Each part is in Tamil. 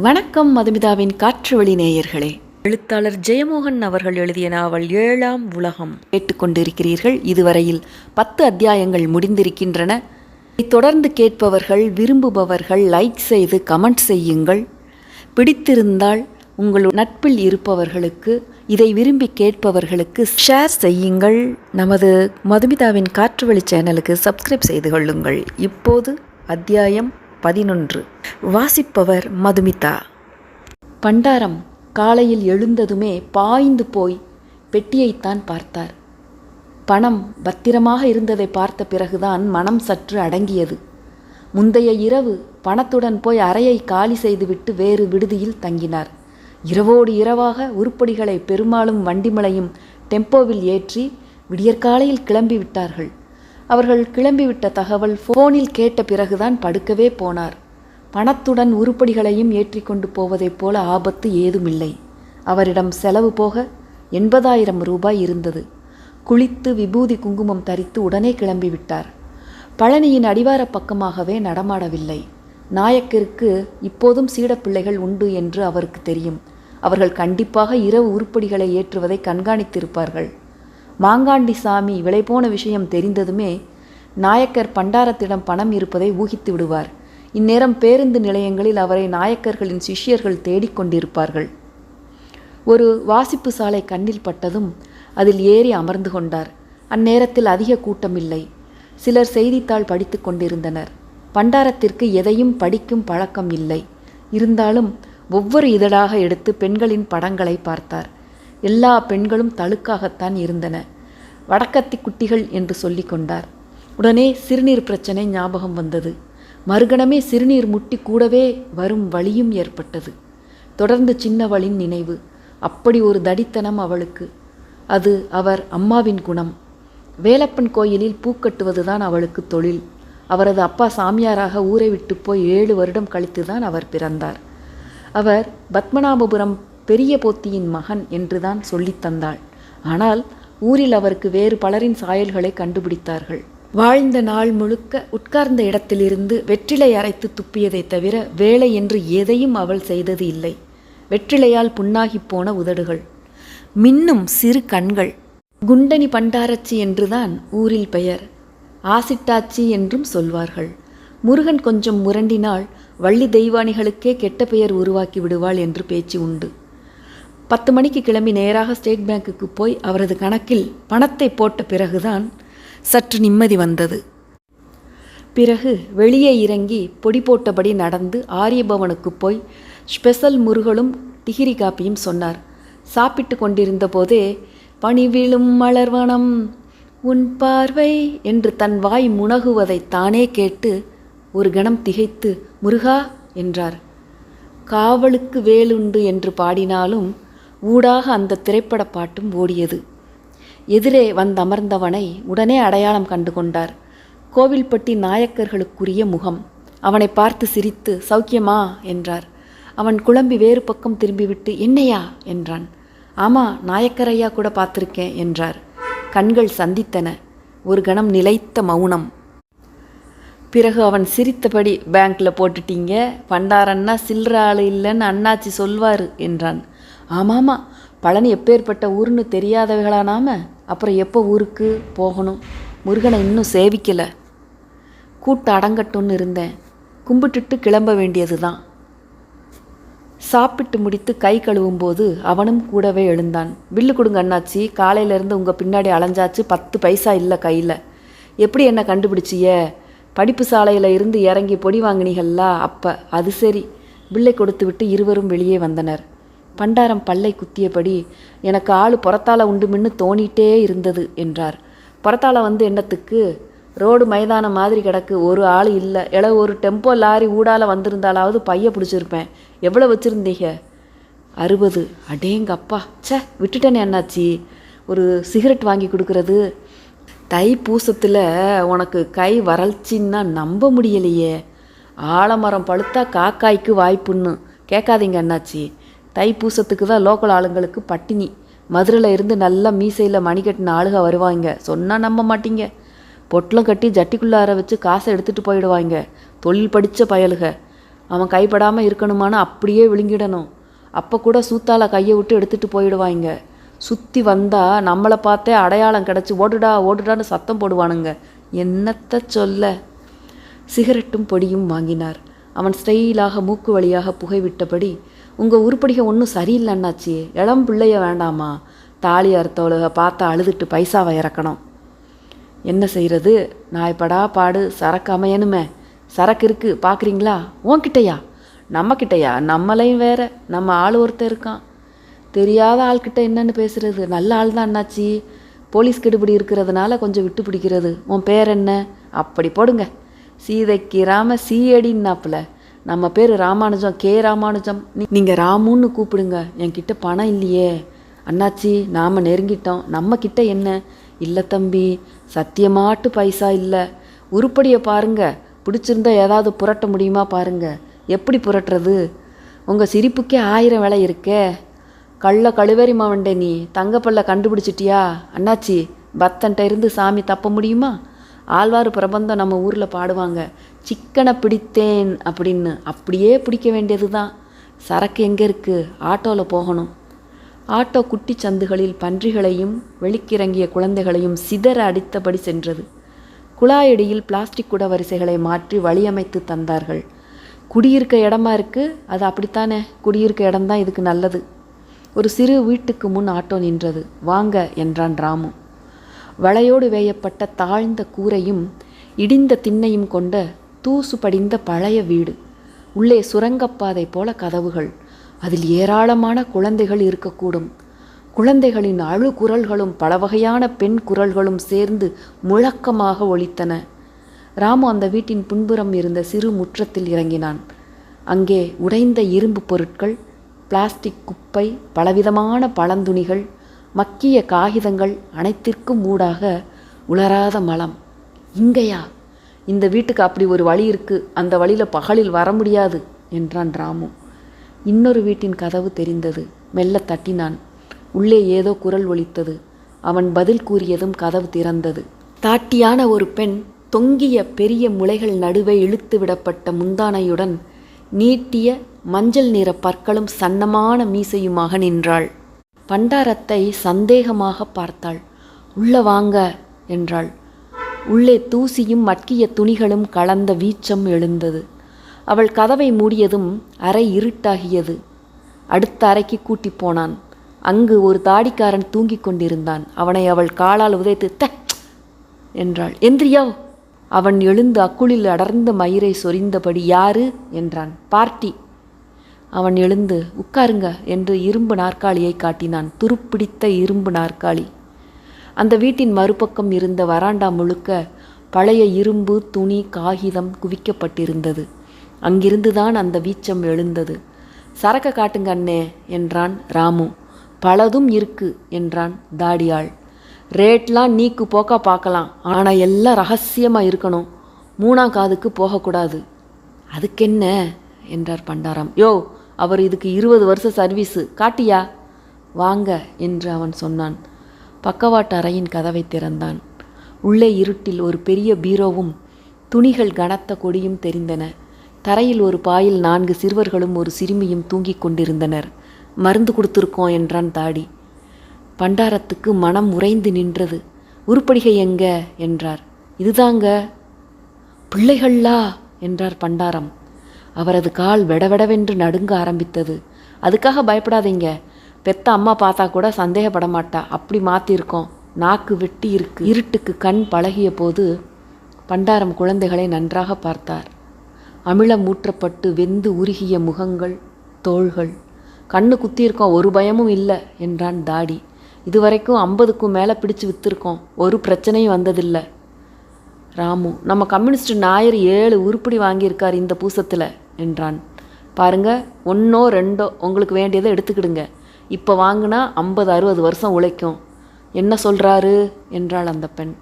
வணக்கம் மதுமிதாவின் காற்றுவழி நேயர்களே. எழுத்தாளர் ஜெயமோகன் அவர்கள் எழுதிய நாவல் ஏழாம் உலகம். கேட்டுக்கொண்டிருக்கிறீர்கள். இதுவரையில் பத்து அத்தியாயங்கள் முடிந்திருக்கின்றன. தொடர்ந்து கேட்பவர்கள் விரும்புபவர்கள் லைக் செய்து கமெண்ட் செய்யுங்கள். பிடித்திருந்தால் உங்கள் நட்பில் இருப்பவர்களுக்கு இதை விரும்பி கேட்பவர்களுக்கு ஷேர் செய்யுங்கள். நமது மதுமிதாவின் காற்றுவழி சேனலுக்கு சப்ஸ்கிரைப் செய்து கொள்ளுங்கள். இப்போது அத்தியாயம் பதினொன்று. வாசிப்பவர் மதுமிதா. பண்டாரம் காலையில் எழுந்ததுமே பாய்ந்து போய் பெட்டியைத்தான் பார்த்தார். பணம் பத்திரமாக இருந்ததை பார்த்த பிறகுதான் மனம் சற்று அடங்கியது. முந்தைய இரவு பணத்துடன் போய் அறையை காலி செய்துவிட்டு வேறு விடுதியில் தங்கினார். இரவோடு இரவாக உருப்படிகளை பெருமாளும் வண்டிமலையும் டெம்போவில் ஏற்றி விடியற்காலையில் கிளம்பி விட்டார்கள் அவர்கள் கிளம்பிவிட்ட தகவல் ஃபோனில் கேட்ட பிறகுதான் படுக்கவே போனார். பணத்துடன் உருப்படிகளையும் ஏற்றிக்கொண்டு போவதைப் போல ஆபத்து ஏதுமில்லை. அவரிடம் செலவு போக எண்பதாயிரம் ரூபாய் இருந்தது. குளித்து விபூதி குங்குமம் தரித்து உடனே கிளம்பிவிட்டார். பழனியின் அடிவார பக்கமாகவே நடமாடவில்லை. நாயக்கருக்கு இப்போதும் சீடப்பிள்ளைகள் உண்டு என்று அவருக்கு தெரியும். அவர்கள் கண்டிப்பாக இரவு உருப்படிகளை ஏற்றுவதை கண்காணித்திருப்பார்கள். மாங்காண்டி சாமி விலை போன விஷயம் தெரிந்ததுமே நாயக்கர் பண்டாரத்திடம் பணம் இருப்பதை ஊகித்து விடுவார். இந்நேரம் பேருந்து நிலையங்களில் அவரை நாயக்கர்களின் சிஷ்யர்கள் தேடிக்கொண்டிருப்பார்கள் ஒரு வாசிப்பு சாலை கண்ணில் பட்டதும் அதில் ஏறி அமர்ந்து கொண்டார். அந்நேரத்தில் அதிக கூட்டமில்லை. சிலர் செய்தித்தாள் படித்து கொண்டிருந்தனர். பண்டாரத்திற்கு எதையும் படிக்கும் பழக்கம் இல்லை. இருந்தாலும் ஒவ்வொரு இதழாக எடுத்து பெண்களின் படங்களை பார்த்தார். எல்லா பெண்களும் தழுக்காகத்தான் இருந்தன. வடக்கத்தி குட்டிகள் என்று சொல்லி கொண்டார். உடனே சிறுநீர் பிரச்சனை ஞாபகம் வந்தது. மறுகணமே சிறுநீர் முட்டி கூடவே வரும் வழியும் ஏற்பட்டது. தொடர்ந்து சின்னவளின் நினைவு. அப்படி ஒரு தடித்தனம் அவளுக்கு. அது அவர் அம்மாவின் குணம். வேலப்பன் கோயிலில் பூக்கட்டுவதுதான் அவளுக்கு தொழில். அவரது அப்பா சாமியாராக ஊரை விட்டு போய் ஏழு வருடம் கழித்துதான் அவர் பிறந்தார். அவர் பத்மநாபபுரம் பெரிய போத்தியின் மகன் என்றுதான் சொல்லித்தந்தாள் ஆனால் ஊரில் அவருக்கு வேறு பலரின் சாயல்களை கண்டுபிடித்தார்கள். வாழ்ந்த நாள் முழுக்க உட்கார்ந்த இடத்திலிருந்து வெற்றிலை அரைத்து துப்பியதை தவிர வேலை என்று எதையும் அவள் செய்தது இல்லை. வெற்றிலையால் புண்ணாகிப் போன உதடுகள். மின்னும் சிறு கண்கள். குண்டனி பண்டாரச்சி என்றுதான் ஊரில் பெயர். ஆசிட்டாச்சி என்றும் சொல்வார்கள். முருகன் கொஞ்சம் முரண்டினால் வள்ளி தெய்வானிகளுக்கே கெட்ட பெயர் உருவாக்கி விடுவாள் என்று பேச்சு உண்டு. பத்து மணிக்கு கிளம்பி நேராக ஸ்டேட் பேங்குக்கு போய் அவரது கணக்கில் பணத்தை போட்ட பிறகுதான் சற்று நிம்மதி வந்தது. பிறகு வெளியே இறங்கி பொடி போட்டபடி நடந்து ஆரியபவனுக்கு போய் ஸ்பெஷல் முருகலும் டிகிரி காப்பியும் சொன்னார். சாப்பிட்டு கொண்டிருந்த போதே பணிவிழும் மலர்வனம் உன் பார்வை என்று தன் வாய் முனகுவதை தானே கேட்டு ஒரு கணம் திகைத்து முருகா என்றார். காவலுக்கு வேலுண்டு என்று பாடினாலும் ஊடாக அந்த திரைப்பட பாட்டும் ஓடியது. எதிரே வந்தமர்ந்தவனை உடனே அடையாளம் கண்டு கொண்டார். கோவில்பட்டி நாயக்கர்களுக்குரிய முகம். அவனை பார்த்து சிரித்து சௌக்கியமா? என்றார். அவன் குழம்பி வேறு பக்கம் திரும்பிவிட்டு என்னையா? என்றான். ஆமா நாயக்கரையா கூட பார்த்துருக்கேன் என்றார். கண்கள் சந்தித்தன. ஒரு கணம் நிலைத்த மௌனம். பிறகு அவன் சிரித்தபடி பேங்க்கில் போட்டுட்டீங்க. பண்டாரன்னா சில்லற ஆள் இல்லைன்னு அண்ணாச்சி சொல்வார் என்றான். ஆமாமா பழனி எப்பேற்பட்ட ஊர்னு தெரியாதவர்களானாம அப்புறம் எப்போ ஊருக்கு போகணும்? முருகனை இன்னும் சேவிக்கலை. கூட்டம் அடங்கட்டும்னு இருந்தேன். கும்பிட்டுட்டு கிளம்ப வேண்டியது தான் சாப்பிட்டு முடித்து கை கழுவும் போது அவனும் கூடவே எழுந்தான். பில்லு கொடுங்க அண்ணாச்சி காலையிலேருந்து உங்கள் பின்னாடி அலைஞ்சாச்சு பத்து பைசா இல்லை கையில். எப்படி என்ன கண்டுபிடிச்சிய? படிப்பு சாலையில் இருந்து இறங்கி பொடி வாங்கினீங்களா அப்போ. அது சரி. பில்லை கொடுத்து விட்டு இருவரும் வெளியே வந்தனர். பண்டாரம் பல்லை குத்தியபடி எனக்கு ஆள் புறத்தால உண்டுமின்னு தோணிட்டே இருந்தது என்றார். புறத்தால வந்து என்னத்துக்கு? ரோடு மைதானம் மாதிரி கிடக்கு ஒரு ஆள் இல்லை. இல ஒரு டெம்போ லாரி ஊடால வந்திருந்தாலாவது பைய பிடிச்சிருப்பேன். எவ்வளோ வச்சுருந்தீங்க? அறுபது. அடேங்க அப்பா ச்சே விட்டுட்டேனே அண்ணாச்சி. ஒரு சிகரெட் வாங்கி கொடுக்கறது. தை பூசத்தில் உனக்கு கை வறட்சின்னா நம்ப முடியலையே. ஆலமரம் பழுத்தா காக்காய்க்கு வாய்ப்புன்னு. கேட்காதீங்க அண்ணாச்சி. தைப்பூசத்துக்கு தான் லோக்கல் ஆளுங்களுக்கு பட்டினி. மதுரையில் இருந்து நல்லா மீசையில் மணி கட்டின ஆளுக வருவாங்க சொன்னால் நம்ப மாட்டீங்க. பொட்டலம் கட்டி ஜட்டிக்குள்ளார வச்சு காசை எடுத்துகிட்டு போயிடுவாங்க தொழில் படித்த பயலுக. அவன் கைப்படாமல் இருக்கணுமான்னு அப்படியே விழுங்கிடணும். அப்போ கூட சூத்தால கையை விட்டு எடுத்துகிட்டு போயிடுவாங்க சுற்றி வந்தால் நம்மளை பார்த்தே அடையாளம் கிடச்சி ஓடுடா ஓடுடான்னு சத்தம் போடுவானுங்க. என்னத்த சொல்ல? சிகரெட்டும் பொடியும் வாங்கினார். அவன் ஸ்டைலாக மூக்கு வழியாக புகைவிட்டபடி உங்கள் உருப்படிக ஒன்றும் சரியில்லை அண்ணாச்சி இளம் பிள்ளைய வேண்டாமா? தாலி அறுத்தவளுக பார்த்தா அழுதுட்டு பைசாவை இறக்கணும். என்ன செய்கிறது நாய்ப்படா பாடு சரக்கு அமையணுமே. சரக்கு இருக்குது பார்க்குறீங்களா உன்கிட்டயா? நம்மக்கிட்டயா நம்மளையும் வேற. நம்ம ஆள் ஒருத்தன் இருக்கான். தெரியாத ஆள்கிட்ட என்னன்னு பேசுறது? நல்ல ஆள் தான் அண்ணாச்சி போலீஸ் கெடுபிடி இருக்கிறதுனால கொஞ்சம் விட்டு பிடிக்கிறது. உன் பேர் என்ன? அப்படி போடுங்க. சீதைக்கு ராம சீயடின்னாப்புல நம்ம பேர் ராமானுஜம் கே. ராமானுஜம். நீ- ராமுன்னு கூப்பிடுங்க. என்கிட்ட பணம் இல்லையே. அண்ணாச்சி நாம் நெருங்கிட்டோம். நம்ம கிட்ட என்ன? இல்லை தம்பி சத்தியமாட்டு பைசா இல்லை. உருப்படியை பாருங்க. பிடிச்சிருந்தா ஏதாவது புரட்ட முடியுமா பாருங்க. எப்படி புரட்டுறது? உங்கள் சிரிப்புக்கே ஆயிரம் விலை இருக்கே. கள்ள கழுவேரி மாவண்டே நீ. தங்கப்பல்ல கண்டுபிடிச்சிட்டியா? அண்ணாச்சி பக்தன்ட்ட இருந்து சாமி தப்ப முடியுமா? ஆழ்வார் பிரபந்தம் நம்ம ஊரில் பாடுவாங்க சிக்கனை பிடித்தேன் அப்படின்னு. அப்படியே பிடிக்க வேண்டியது தான் சரக்கு எங்கே இருக்குது ஆட்டோவில் போகணும். ஆட்டோ குட்டி சந்துகளில் பன்றிகளையும் வெளிக்கிறங்கிய குழந்தைகளையும் சிதற அடித்தபடி சென்றது. குழாயடியில் பிளாஸ்டிக் குட வரிசைகளை மாற்றி வழியமைத்து தந்தார்கள். குடியிருக்க இடமா இருக்குது அது அப்படித்தானே? குடியிருக்க இடம்தான் இதுக்கு நல்லது. ஒரு சிறு வீட்டுக்கு முன் ஆட்டோ நின்றது. வாங்க என்றான் ராமு. வளையோடு வேயப்பட்ட தாழ்ந்த கூரையும் இடிந்த திண்ணையும் கொண்ட தூசு படிந்த பழைய வீடு. உள்ளே சுரங்கப்பாதை போல கதவுகள். அதில் ஏராளமான குழந்தைகள் இருக்கக்கூடும். குழந்தைகளின் அழு குரல்களும் பல வகையான பெண் குரல்களும் சேர்ந்து முழக்கமாக ஒலித்தன. ராமு அந்த வீட்டின் பின்புறம் இருந்த சிறு முற்றத்தில் இறங்கினான். அங்கே உடைந்த இரும்பு பொருட்கள் பிளாஸ்டிக் குப்பை பலவிதமான பழந்துணிகள் மக்கிய காகிதங்கள் அனைத்திற்கும் ஊடாக உலராத மலம். இங்கேயா? இந்த வீட்டுக்கு அப்படி ஒரு வழி இருக்குது அந்த வழியில் பகலில் வர முடியாது என்றான் ராமு. இன்னொரு வீட்டின் கதவு தெரிந்தது. மெல்ல தட்டினான். உள்ளே ஏதோ குரல் ஒலித்தது. அவன் பதில் கூறியதும் கதவு திறந்தது. தாட்டியான ஒரு பெண் தொங்கிய பெரிய முளைகள் நடுவே இழுத்து விடப்பட்ட முந்தானையுடன் நீட்டிய மஞ்சள் நிற பற்களும் சன்னமான மீசையுமாக நின்றாள். பண்டாரத்தை சந்தேகமாக பார்த்தாள். உள்ள வாங்க என்றாள். உள்ளே தூசியும் மட்கிய துணிகளும் கலந்த வீச்சம் எழுந்தது. அவள் கதவை மூடியதும் அறை இருட்டாகியது. அடுத்த அறைக்கு கூட்டிப் போனான். அங்கு ஒரு தாடிக்காரன் தூங்கிக் கொண்டிருந்தான். அவனை அவள் காலால் உதைத்து த! என்றாள். எந்திரியா! அவன் எழுந்து அக்குளில் அடர்ந்த மயிரை சொரிந்தபடி யாரு? என்றான். பார்ட்டி. அவன் எழுந்து உட்காருங்க என்று இரும்பு நாற்காலியை காட்டினான். துருப்பிடித்த இரும்பு நாற்காலி. அந்த வீட்டின் மறுபக்கம் இருந்த வராண்டா முழுக்க பழைய இரும்பு துணி காகிதம் குவிக்கப்பட்டிருந்தது. அங்கிருந்துதான் அந்த வீச்சம் எழுந்தது. சரக்க காட்டுங்க அண்ணே என்றான் ராமு. பலதும் இருக்கு என்றான் தாடியாள். ரேட்லாம் நீக்கு போக்கா பார்க்கலாம் ஆனால் எல்லாம் ரகசியமாக இருக்கணும். மூணாம் காதுக்கு போகக்கூடாது. அதுக்கென்ன? என்றார் பண்டாரம். யோ அவர் இதுக்கு இருபது வருஷ சர்வீஸு. காட்டியா? வாங்க என்று அவன் சொன்னான். பக்கவாட்டு அறையின் கதவை திறந்தான். உள்ளே இருட்டில் ஒரு பெரிய பீரோவும் துணிகள் கனத்த கொடியும் தெரிந்தன. தரையில் ஒரு பாயில் நான்கு சிறுவர்களும் ஒரு சிறுமியும் தூங்கிக் கொண்டிருந்தனர். மருந்து கொடுத்துருக்கோம் என்றான் தாடி. பண்டாரத்துக்கு மனம் உறைந்து நின்றது. உருப்படிகை எங்க? என்றார். இதுதாங்க. பிள்ளைகளா என்றார் பண்டாரம். அவரது கால் வெடவெடவென்று நடுங்க ஆரம்பித்தது. அதுக்காக பயப்படாதீங்க. பெத்த அம்மா பார்த்தா கூட சந்தேகப்பட மாட்டா அப்படி மாத்திருக்கோம். நாக்கு வெட்டி இருக்கு. இருட்டுக்கு கண் பழகிய போது பண்டாரம் குழந்தைகளை நன்றாக பார்த்தார். அமிலம் ஊற்றப்பட்டு வெந்து உருகிய முகங்கள் தோள்கள். கண்ணு குத்தியிருக்கோம். ஒரு பயமும் இல்லை என்றான் தாடி. இதுவரைக்கும் ஐம்பதுக்கும் மேலே பிடிச்சு விற்றுருக்கோம் ஒரு பிரச்சனையும் வந்ததில்லை. ராமு நம்ம கம்யூனிஸ்ட் நாயர் ஏழு உருப்படி வாங்கியிருக்கார் இந்த பூசத்தில். என்றான். பாருங்க ஒன்றோ ரெண்டோ உங்களுக்கு வேண்டியதை எடுத்துக்கிடுங்க. இப்போ வாங்கினா ஐம்பது அறுபது வருஷம் உழைக்கும். என்ன சொல்கிறாரு என்றாள் அந்த பெண்.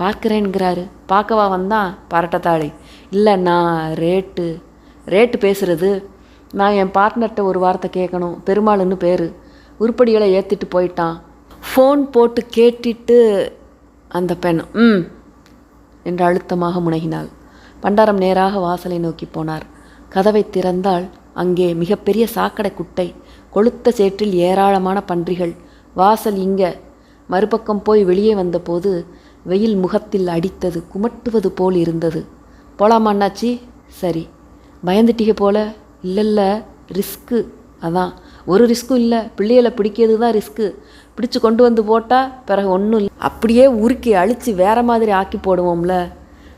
பார்க்குறேன்கிறாரு. பார்க்கவா வந்தான் பரட்டத்தாளி. இல்லை நான் ரேட்டு ரேட்டு பேசுகிறது நான் என் பார்ட்னர்கிட்ட ஒரு வார்த்தை கேட்கணும். பெருமாள்னு பேர். உருப்படிகளை ஏற்றிட்டு போயிட்டான். ஃபோன் போட்டு கேட்டுட்டு அந்த பெண் ம் என்று அழுத்தமாக முனகினாள். பண்டாரம் நேராக வாசலை நோக்கி போனார். கதவை திறந்தால் அங்கே மிகப்பெரிய சாக்கடை குட்டை கொளுத்த சேற்றில் ஏராளமான பன்றிகள் வாசல் இங்க. மறுபக்கம் போய் வெளியே வந்தபோது வெயில் முகத்தில் அடித்தது குமட்டுவது போல் இருந்தது. போலாமா அண்ணாச்சி? சரி. பயந்துட்டீங்க போல. இல்லைல்ல ரிஸ்க்கு. அதான் ஒரு ரிஸ்க்கும் இல்லை. பிள்ளைகளை பிடிக்கிறது தான் ரிஸ்க்கு. பிடிச்சு கொண்டு வந்து போட்டால் பிறகு ஒன்றும் இல்லை. அப்படியே உருக்கி அழித்து வேற மாதிரி ஆக்கி போடுவோம்ல.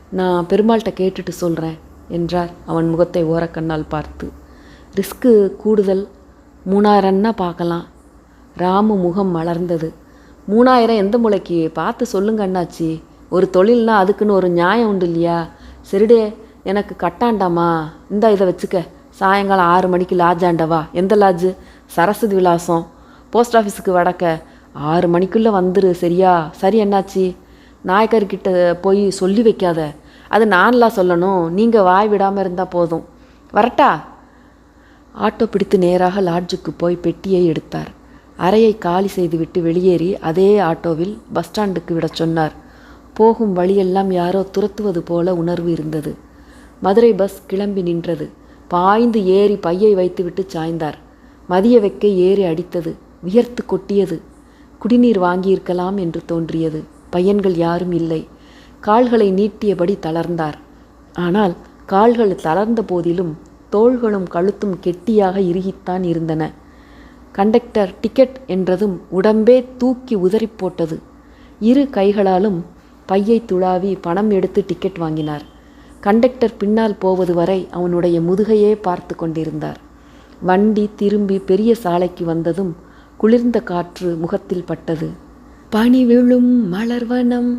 நான் பெருமாள்கிட்ட கேட்டுட்டு சொல்கிறேன் என்றார். அவன் முகத்தை ஓரக்கண்ணால் பார்த்து ரிஸ்க்கு கூடுதல். மூணாயிரம்னா பார்க்கலாம். ராமு முகம் மலர்ந்தது. மூணாயிரம் எந்த முளைக்கு? பார்த்து சொல்லுங்க அண்ணாச்சி. ஒரு தொழில்னா அதுக்குன்னு ஒரு நியாயம் உண்டு இல்லையா? சரிடே எனக்கு கட்டாண்டாமா? இந்தா இதை வச்சுக்க. சாயங்காலம் ஆறு மணிக்கு லாஜாண்டவா எந்த லாஜு சரஸ்வதி விலாசம். போஸ்ட் ஆஃபீஸுக்கு வடக்க. ஆறு மணிக்குள்ளே வந்துரு சரியா? சரி என்னாச்சு நாயக்கர்கிட்ட போய் சொல்லி வைக்காத. அது நான்லாம் சொல்லணும். நீங்கள் வாய் விடாமல் இருந்தால் போதும். வரட்டா? ஆட்டோ பிடித்து நேராக லாட்ஜுக்கு போய் பெட்டியை எடுத்தார். அறையை காலி செய்துவிட்டு வெளியேறி அதே ஆட்டோவில் பஸ் ஸ்டாண்டுக்கு விடச் சொன்னார். போகும் வழியெல்லாம் யாரோ துரத்துவது போல உணர்வு இருந்தது. மதுரை பஸ் கிளம்பி நின்றது. பாய்ந்து ஏறி பையை வைத்துவிட்டு சாய்ந்தார். மதிய வெக்கை ஏறி அடித்தது. வியர்த்து கொட்டியது. குடிநீர் வாங்கியிருக்கலாம் என்று தோன்றியது. பையன்கள் யாரும் இல்லை. கால்களை நீட்டியபடி தளர்ந்தார். ஆனால் கால்கள் தளர்ந்த போதிலும் தோள்களும் கழுத்தும் கெட்டியாக இறுகித்தான் இருந்தன. கண்டக்டர் டிக்கெட் என்றதும் உடம்பே தூக்கி உதறி போட்டது. இரு கைகளாலும் பையை துளாவி பணம் எடுத்து டிக்கெட் வாங்கினார். கண்டக்டர் பின்னால் போவது வரை அவனுடைய முதுகையே பார்த்து கொண்டிருந்தார். வண்டி திரும்பி பெரிய சாலைக்கு வந்ததும் குளிர்ந்த காற்று முகத்தில் பட்டது. பனி விழும் மலர்வனம்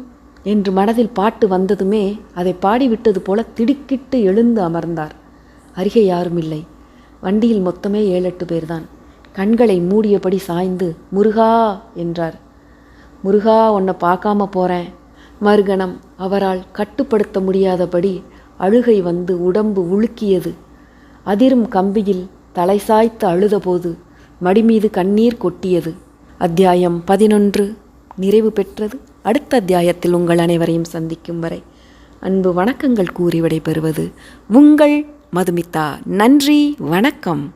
என்று மனதில் பாட்டு வந்ததுமே அதை பாடிவிட்டது போல திடுக்கிட்டு எழுந்து அமர்ந்தார். அருகே யாரும் இல்லை. வண்டியில் மொத்தமே ஏழெட்டு பேர்தான். கண்களை மூடியபடி சாய்ந்து முருகா என்றார். முருகா உன்னை பார்க்காம போகிறேன் மறுகணம் அவரால் கட்டுப்படுத்த முடியாதபடி அழுகை வந்து உடம்பு உலுக்கியது. அதிரும் கம்பியில் தலை சாய்த்து அழுதபோது மடிமீது கண்ணீர் கொட்டியது. அத்தியாயம் பதினொன்று. நிறைவு பெற்றது. அடுத்த அத்தியாயத்தில் உங்கள் அனைவரையும் சந்திக்கும் வரை அன்பு வணக்கங்கள் கூறி விடைபெறுவது உங்கள் மதுமிதா. நன்றி வணக்கம்.